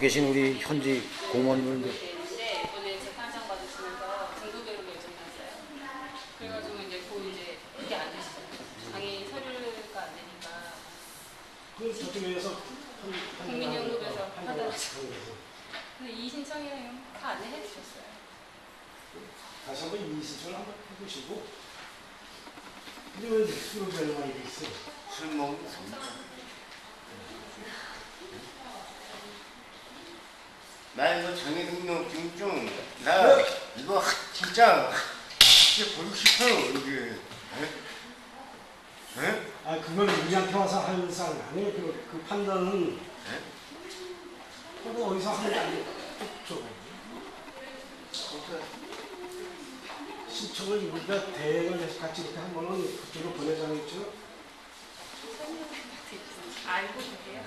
계신 우리 현지 공무원분들. 저쪽에서 국민연금에서 받아가지고 근데 이 신청이랑 다 안내해 주셨어요. 다시 한번 이 신청을 한번 해보시고. 근데 왜 술을 별로 많이 있어요? 술 먹는 나 이거 장애 등록증 나 이거 하- 진짜 진짜 보고 싶어요 이게 에? 에? 아 그걸 우리한테 와서 하는 사람 아니에요. 그, 그 판단은 네? 그거 어디서 하는 게 아니에요. 저 신청을 우리가 대행을 해서 같이 이렇게 한 번은 그쪽으로 보내자겠죠. 알고 계세요?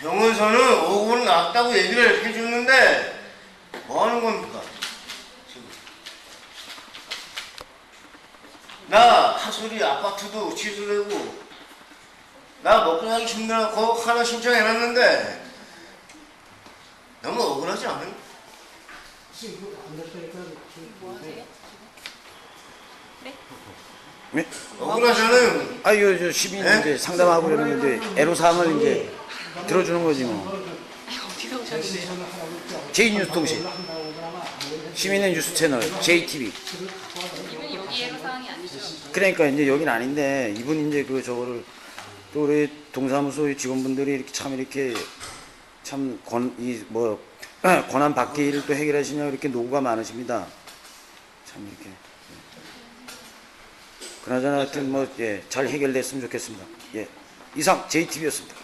병원에서는 5분 낫다고 얘기를 해줬는데 뭐 하는 겁니까 지금 나 하소리 아파트도 취소되고 나 먹고 살기 힘들어 거 하나 신청해놨는데 너무 억울하지 하세요? 네? 억울하잖아요 아유 저 시민인데 상담하고 그러는데 애로사항을 이제 들어주는 거지 뭐 했죠. 제이뉴스 통신 시민의 뉴스 채널 JTV 이분 여기 애로사항이 아니죠? 그러니까 이제 여긴 아닌데 이분 이제 그 저거를 또 우리 동사무소 직원분들이 이렇게 참 이렇게 참 권 이 뭐 권한 받기 일을 또 해결하시냐 이렇게 노고가 많으십니다. 참 이렇게 그나저나 하여튼 뭐 예 잘 해결됐으면 좋겠습니다. 예 이상 JTV였습니다.